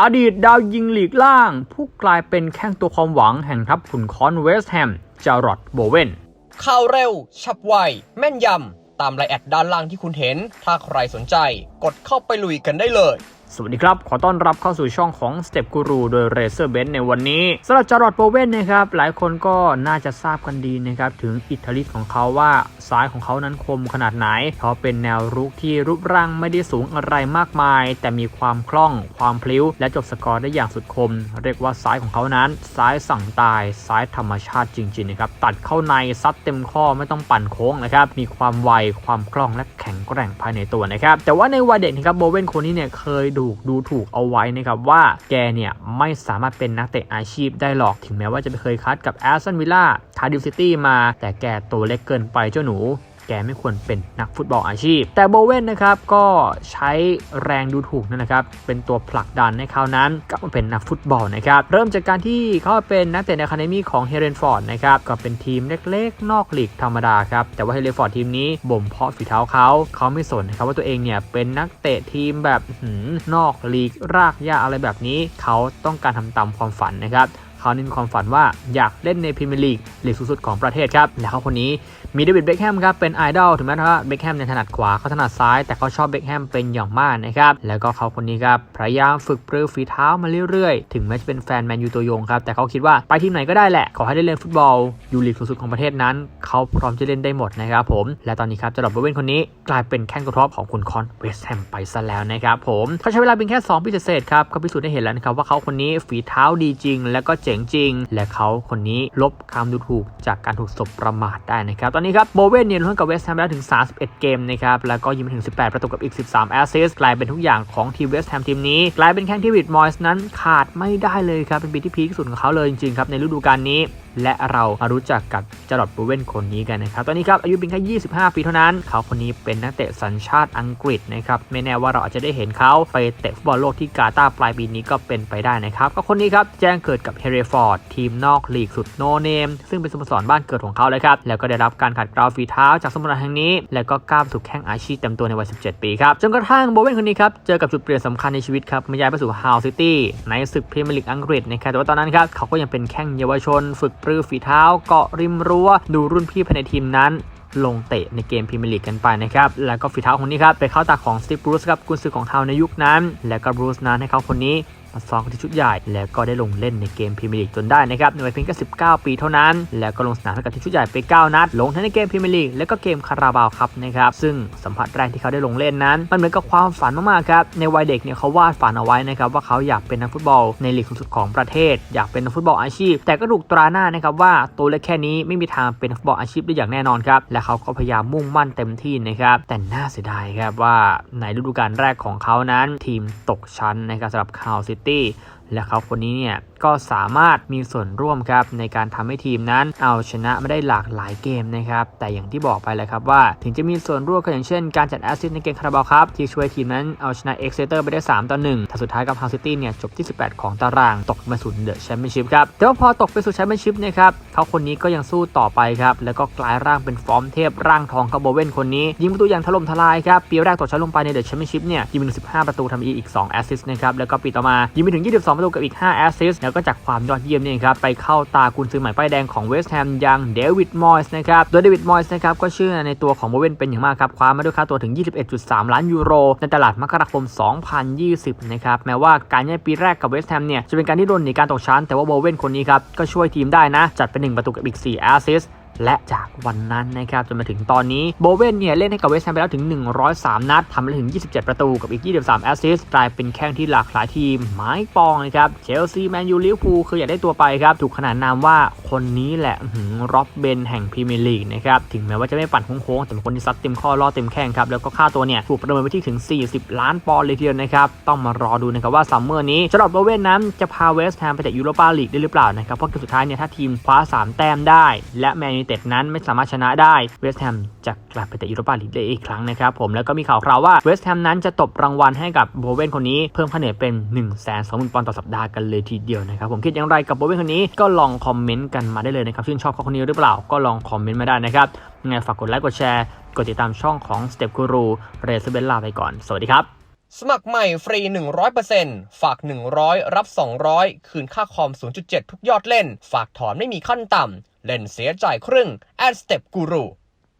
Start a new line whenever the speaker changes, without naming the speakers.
อดีตดาวยิงหลีกล่าง ผู้กลายเป็นแข้งตัวความหวังแห่งทัพขุนค้อนเวสต์แฮมจารอดโบเวน
ข่าวเร็ว ฉับไว แม่นยำ ตามรายแอดด้านล่างที่คุณเห็น ถ้าใครสนใจ กดเข้าไปลุยกันได้เลย
สวัสดีครับ ขอต้อนรับเข้าสู่ช่องของ Step Guru โดย Racer b e n ในวันนี้สำหรับจารอดโบเวนนะครับ หลายคนก็น่าจะทราบกันดีนะครับ ถึงอิทธิฤทธิ์ของเขาว่าซ้ายของเขานั้นคมขนาดไหน เขาเป็นแนวรุกที่รูปร่างไม่ได้สูงอะไรมากมาย แต่มีความคล่อง ความพลิ้ว และจบสกอร์ได้อย่างสุดคม เรียกว่าซ้ายของเขานั้น ซ้ายสั่งตาย ซ้ายธรรมชาติจริงๆนะครับ ตัดเข้าในซัดเต็มข้อไม่ต้องปั่นโค้งนะครับ มีความไว ความคล่องและแข็งแกร่งภายในตัวนะครับ แต่ว่าในวัยเด็กนะครับโบเวนคนนี้เนี่ยเคยดูดูถูกเอาไว้นะครับว่าแกเนี่ยไม่สามารถเป็นนักเตะอาชีพได้หรอกถึงแม้ว่าจะไปเคยคัดกับแอสตันวิลล่าคาร์ดิฟซิตี้มา แต่แกตัวเล็กเกินไปเจ้าหนู แกไม่ควรเป็นนักฟุตบอลอาชีพ แต่โบเวนนะครับก็ใช้แรงดูถูกนั่นนะครับเป็นตัวผลักดันให้เขานั้นกลับมาเป็นนักฟุตบอลนะครับเริ่มจากการที่เขาเป็นนักเตะในคาเดมี่ของเฮเรนฟอร์ดนะครับก็เป็นทีมเล็กๆ นอกลีกธรรมดาครับแต่ว่าเฮเรนฟอร์ดทีมนี้บ่มเพาะฝีเท้าเขาเขาไม่สนนะครับว่าตัวเองเนี่ยเป็นนักเตะทีมแบบหืนอกลีกรากหญ้าอะไรแบบนี้ เขาต้องการทำตามความฝันนะครับ เขานี่มีความฝันว่าอยากเล่นในพรีเมียร์ลีกลีกสูงสุดของประเทศครับ และเขาคนนี้มีเดวิดเบคแฮมครับเป็นไอดอลถึงแม้ว่าเบคแฮมในถนัดขวาเขาถนัดซ้าย แต่เขาชอบเบคแฮมเป็นอย่างมากนะครับ แล้วก็เขาคนนี้ครับพยายามฝึกปรือฝีเท้ามาเรื่อยๆ ถึงแม้จะเป็นแฟนแมนยูตัวยงครับ แต่เขาคิดว่าไปทีมไหนก็ได้แหละ ขอให้ได้เล่นฟุตบอลอยู่ลีกสูงสุดของประเทศนั้น เขาพร้อมจะเล่นได้หมดนะครับผม และตอนนี้ครับจารอดเบเวนคนนี้กลายเป็นแข้งตัวท็อปของคุณคอนเวสแฮมไปซะแล้วนะครับผมเขาใช้เวลาเพียงแค่2ปีเศษครับก็พิสูจน์ได้เห็นแล้วนะครับว่าเขาคนนี้ฝีเท้าดีจริง และก็เจ๋งจริง และเขาคนนี้ลบคำดูถูกจากการถูกสบประมาทได้นะครับ ตอนนี้ครับโบเวนเนี่ยลงกับเวสต์แฮมแล้วถึง 31 เกมนะครับ แล้วก็ยิงไปถึง 18 ประตูกับอีก 13 แอสซิสต์กลายเป็นทุกอย่างของทีมเวสต์แฮมทีมนี้ กลายเป็นแข้งที่วิดมอยส์นั้นขาดไม่ได้เลยครับ เป็นปีที่พีคที่สุดของเขาเลยจริงๆครับในฤดูกาลนี้ และเรามารู้จักกับจารอดบูเวนคนนี้กันนะครับ ตอนนี้ครับอายุเพียงแค่ 25 ปีเท่านั้น เขาคนนี้เป็นนักเตะสัญชาติอังกฤษนะครับ ไม่แน่ว่าเราอาจจะได้เห็นเขาไปเตะฟุตบอลโลกที่กาตาร์ปลายปีนี้ก็เป็นไปได้นะครับ ก็คนนี้ครับแจ้งเกิดกับเฮเรฟอร์ดทีมนอกลีกสุดโนเนมซึ่งเป็นสโมสรบ้านเกิดของเขาเลยครับ แล้วก็ได้รับการขัดเกลาฝีเท้าจากสโมสรแห่งนี้ แล้วก็ก้าวสู่แข้งอาชีพเต็มตัวในวัย 17 ปีครับ จนกระทั่งโบเวนคนนี้ครับเจอกับจุดเปลี่ยนสำคัญในชีวิตครับมาย้ายไปสู่ฮาวซิตี้ในศึกพรีเมียร์ลีกอังกฤษนะครับแต่ว่าตอนนั้นครับเขาก็ยังเป็นแข้งเยาวชนฝึกปรือฝีเท้าเกาะริมรั้ว ดูรุ่นพี่ภายในทีมนั้นลงเตะในเกมพรีเมียร์ลีกกันไปนะครับ แล้วก็ฝีเท้าคนนี้ครับไปเข้าตาของสตีฟบรูซครับกุนซือของเทาในยุคนั้น และก็บรูซนั้นให้เขาคนนี้ มาซ้อมกันที่ชุดใหญ่ แล้วก็ได้ลงเล่นในเกมพรีเมียร์ลีกจนได้นะครับในวัยเพียงแค่19 ปีเท่านั้น แล้วก็ลงสนามให้กับทีมชุดใหญ่ไป 9 นัด ลงทั้งในเกมพรีเมียร์ลีกและก็เกมคาราบาวครับนะครับซึ่งสัมผัสแรกที่เขาได้ลงเล่นนั้นมันเหมือนกับความฝันมากๆครับในวัยเด็กเนี่ยเขาวาดฝันเอาไว้นะครับว่าเขาอยากเป็นนักฟุตบอลในลีกสูงสุดของประเทศ อยากเป็นนักฟุตบอลอาชีพ แต่ก็ถูกตราหน้านะครับว่าตัวเล็กแค่นี้ไม่มีทางเป็นนักฟุตบอลอาชีพได้อย่างแน่นอนครับและเขาก็พยายามมุ่งมั่นเต็มที่นะครับแต่น่าเสียดายครับว่าในฤดูกาลแรกของเขานั้น ทีมตกชั้นนะครับสำหรับคาวซิตี้และเขาคนนี้เนี่ยก็สามารถมีส่วนร่วมครับในการทำให้ทีมนั้น เอาชนะไม่ได้หลากหลายเกมนะครับ แต่อย่างที่บอกไปแล้วครับว่า ถึงจะมีส่วนร่วมก็อย่างเช่นการจัดแอสซิสต์ในเกมคาราบาวครับที่ช่วยทีมนั้นเอาชนะเอ็กเซเตอร์ไปได้ 3 ต่อ 1 แต่สุดท้ายกับฮาวซิตี้เนี่ยจบที่ 18 ของตาราง ตกมาสู่เดอะแชมเปี้ยนชิพครับแต่ว่าพอตกไปสู่แชมเปี้ยนชิพนะครับเขาคนนี้ก็ยังสู้ต่อไปครับแล้วก็กลายร่างเป็นฟอร์มเทพร่างทองครับโบเวนคนนี้ยิงประตูอย่างถล่มทลายครับปีแรกตกชั้นลงไปในเดอะแชมเปี้ยนชิพเนี่ยยิงไปถึง15 ประตูทำอีก2แอสซิสต์นะครับแล้วก็ปีต่อมายิงไปถึง 22ประตูกับอีก 5 แอสซิสต์แล้วก็จากความยอดเยี่ยมนี่ครับไปเข้าตากุนซือใหม่ป้ายแดงของเวสต์แฮมย่างเดวิดมอยส์นะครับโดยเดวิดมอยส์นะครับก็เชื่อในตัวของโบเวนเป็นอย่างมากครับคว้ามาด้วยค่าตัวถึง 21.3 ล้านยูโร ในตลาดมกราคม 2020 นะครับแม้ว่าการย้ายปีแรกกับเวสต์แฮมเนี่ยจะเป็นการที่โดนหนีการตกชั้นแต่ว่าโบเวนคนนี้ครับก็ช่วยทีมได้นะจัดเป็น1ประตูกับอีก4แอสซิสต์ และจากวันนั้นนะครับจนมาถึงตอนนี้โบเวนเนี่ยเล่นให้กับเวสต์แฮมไปแล้วถึง 103 นัดทำไปถึง 27 ประตูกับอีก 23 แอสซิสต์กลายเป็นแข้งที่หลากหลายทีมไม้ปองนะครับเชลซีแมนยูลิเวอร์พูลคืออยากได้ตัวไปครับถูกขนานนามว่าคนนี้แหละร็อบเบนแห่งพรีเมียร์ลีกนะครับถึงแม้ว่าจะไม่ปั่นโค้งๆแต่เป็นคนที่ซัดเต็มข้อล่อเต็มแข้งครับแล้วก็ค่าตัวเนี่ยถูกประเมินไปที่ถึง 40 ล้านปอนด์เลยทีเดียวนะครับต้องมารอดูนะครับว่าซัมเมอร์นี้สำหรับโบเวนนั้นจะพาเวสต์แฮมไปแต่ยูโรปาลีกได้หรือเปล่านะครับเพราะเกมสุดท้ายเนี่ยถ้าทีมคว้าสามแต้มได้ และแมนยูเต็ดนั้นไม่สามารถชนะได้เวสต์แฮมจะกลับไปแต่ยูโรปาลีกได้อีกครั้งนะครับผมแล้วก็มีข่าวคราวว่าเวสต์แฮมนั้นจะตบรางวัลให้กับโบเวนคนนี้เพิ่มค่าเนเป็น1นึ่งแสนสองหมื่นปอนด์ต่อสัปดาห์กันเลยทีเดียวนะครับผมคิดอย่างไรกับโบเวนคนนี้ก็ลองคอมเมนต์กันมาได้เลยนะครับชื่นชอบเขาคนนี้หรือเปล่าก็ลองคอมเมนต์มาได้นะครับยังไงฝากกดไลค์กดแชร์กดติดตามช่องของ Step Guru เรซเบลลาไปก่อน สวัสดีครับ
สมัครใหม่ฟรี 100%ฝาก 100 รับ 200 คืนค่าคอม 0.7 ทุกยอดเล่น ฝากถอนไม่มีขั้นต่ำ เล่นเสียจ่ายครึ่งแอดสเต็ปกูรู